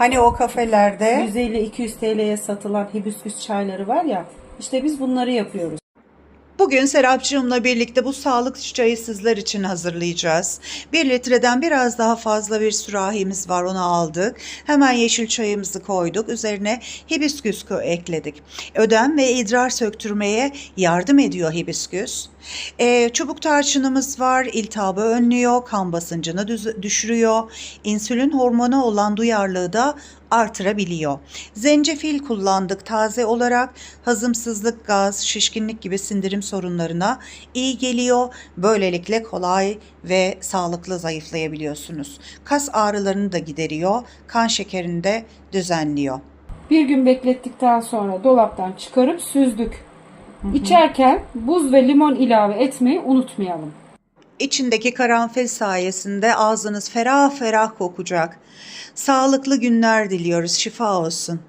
Hani o kafelerde 150-200 TL'ye satılan hibisküs çayları var ya. işte biz bunları yapıyoruz. Bugün Serapcığımla birlikte bu sağlık çayı sizler için hazırlayacağız. Bir litreden biraz daha fazla bir sürahimiz var onu aldık. Hemen yeşil çayımızı koyduk. Üzerine hibisküs ekledik. Ödem ve idrar söktürmeye yardım ediyor hibisküs. Ee, çubuk tarçınımız var. iltihabı önlüyor, kan basıncını düşürüyor. İnsülin hormonu olan duyarlılığı da artırabiliyor. Zencefil kullandık taze olarak. Hazımsızlık, gaz, şişkinlik gibi sindirim sorunlarına iyi geliyor. Böylelikle kolay ve sağlıklı zayıflayabiliyorsunuz. Kas ağrılarını da gideriyor. Kan şekerini de düzenliyor. Bir gün beklettikten sonra dolaptan çıkarıp süzdük. İçerken buz ve limon ilave etmeyi unutmayalım. İçindeki karanfil sayesinde ağzınız ferah ferah kokacak. Sağlıklı günler diliyoruz. Şifa olsun.